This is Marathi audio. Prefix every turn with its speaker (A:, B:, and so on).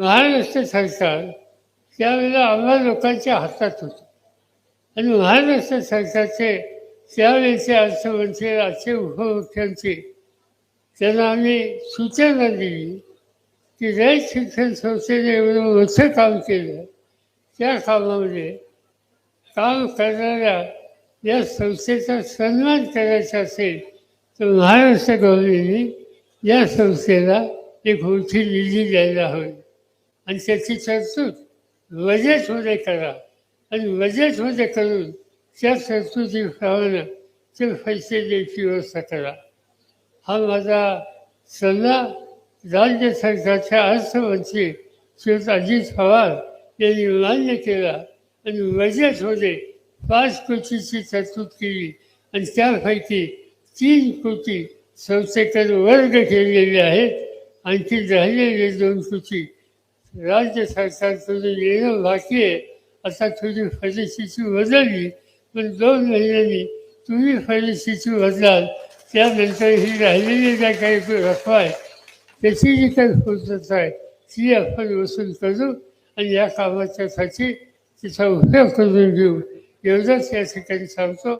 A: महाराष्ट्र सरकार त्यावेळेला आम्हा लोकांच्या हातात होतं. आणि महाराष्ट्र सरकारचे त्यावेळेचे अर्थमंत्री राज्य उपमुख्यमंत्री त्यांना आम्ही सूचना दिली की रयत शिक्षण संस्थेने एवढं मोठं काम केलं त्या कामामध्ये काम करणाऱ्या या संस्थेचा सन्मान करायचा असेल तर महाराष्ट्र गव्हर्नमेंटने या संस्थेला एक मोठी निधी द्यायला हवी. आणि त्याची तरतूद बजेटमध्ये करा. आणि बजेटमध्ये करून त्या तरतुदीप्रमाणे ते पैसे द्यायची व्यवस्था करा. हा माझा सल्ला राज्य सरकारच्या अर्थमंत्री श्रीयुत अजित पवार यांनी मान्य केला आणि बजेटमध्ये पाच कोटीची तरतूद केली आणि त्यापैकी तीन कोटी संस्थेकडे वर्ग केलेले आहेत. आणखी राहिलेले दोन कोटी राज्य सरकारकडून येणं बाकी आहे. आता थोडी परिस्थिती बदलली पण दोन महिन्यांनी तुम्ही परिस्थिती बदलाल त्यानंतर ही राहिलेली ज्या काही रखवा आहे. त्याची जी काही पूर्तता आहे ती आपण वसूल करू आणि या कामाच्यासाठी तिचा उपयोग करून घेऊ. एवढंच या ठिकाणी सांगतो.